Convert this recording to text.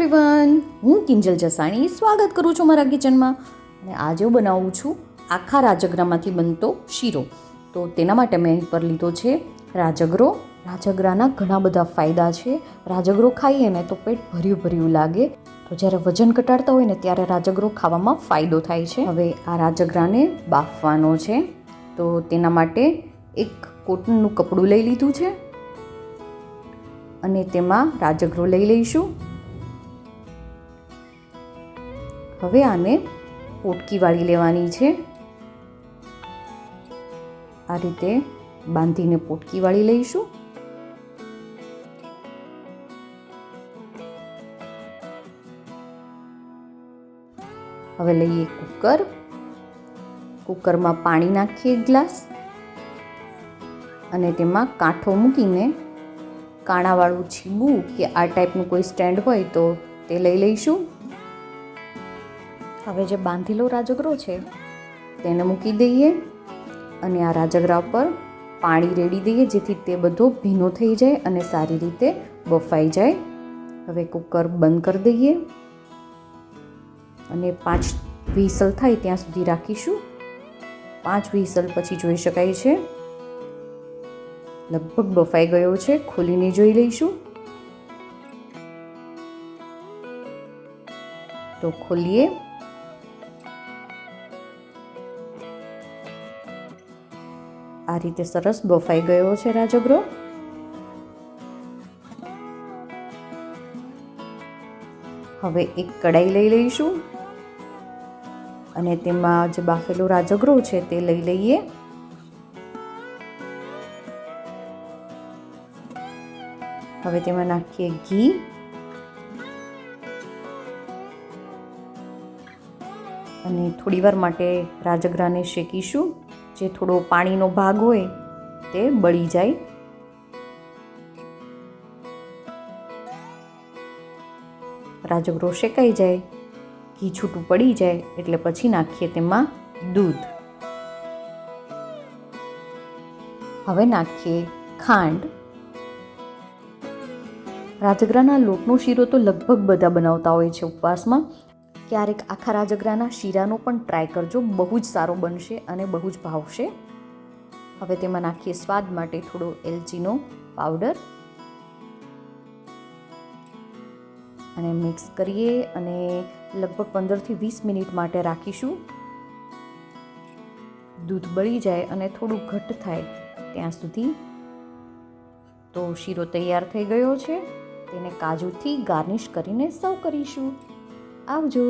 Everyone હું કિંજલ જસાણી સ્વાગત કરું છું મારા કિચનમાં અને આજે હું બનાવું છું આખા રાજગરામાંથી બનતો શીરો. તો તેના માટે મેં અહીં પર લીધો છે રાજગરો. રાજગરાના ઘણા બધા ફાયદા છે. રાજગરો ખાઈએ ને તો પેટ ભર્યું ભર્યું લાગે. તો જ્યારે વજન ઘટાડતા હોય ને ત્યારે રાજગરો ખાવામાં ફાયદો થાય છે. હવે આ રાજગરાને બાફવાનો છે. તો તેના માટે એક કોટનનું કપડું લઈ લીધું છે અને તેમાં રાજગરો લઈ લઈશું. હવે આને પોટકી વાળી લેવાની છે. આ રીતે બાંધીને પોટકી વાળી લઈશું. હવે લઈએ કુકર. કુકરમાં પાણી નાખીએ એક ગ્લાસ અને તેમાં કાંઠો મૂકીને કાણાવાળું છીબું કે આ ટાઈપનું કોઈ સ્ટેન્ડ હોય તો તે લઈ લઈશું. હવે જે બાંધેલો રાજગરો છે, તેને મૂકી દઈએ અને આ રાજગરા પર પાણી રેડી દઈએ, જેથી તે બધો ભીનો થઈ જાય અને સારી રીતે બફાઈ જાય. હવે કુકર બંધ કરી દઈએ અને પાંચ વિસલ થાય ત્યાં સુધી રાખીશું. પાંચ વિસલ પછી જોઈ શકાય છે, લગભગ બફાઈ ગયો છે, ખોલીને જોઈ લઈશું. તો ખોલીએ. આ રીતે સરસ બફાઈ ગયો છે રાજગરો હવે એક કડાઈ લઈ લઈશું. અને તેમાં જે બાફેલો રાજગરો છે તે લઈ લઈએ. હવે તેમાં નાખીએ ઘી. અને થોડીવાર માટે રાજગરાને શેકીશું. જે થોડો પાણીનો ભાગ હોય તે બળી જાય. રાજગરો શેકાઈ જાય, ઘી છૂટું પડી જાય, એટલે પછી નાખીએ તેમાં દૂધ. હવે નાખીએ ખાંડ. રાજગરાના લોટનો શીરો તો લગભગ બધા બનાવતા હોય છે ઉપવાસમાં ક્યારેક આખા રાજગરાના શીરાનો પણ ટ્રાય કરજો. બહુ જ સારો બનશે અને બહુ જ ભાવશે. હવે તેમાં નાખીએ સ્વાદ માટે થોડો એલચીનો પાવડર. અને મિક્સ કરીએ અને લગભગ પંદરથી વીસ મિનિટ માટે રાખીશું. દૂધ બળી જાય અને થોડું ઘટ્ટ થાય ત્યાં સુધી. તો શીરો તૈયાર થઈ ગયો છે. તેને કાજુથી ગાર્નિશ કરીને સર્વ કરીશું. આવજો.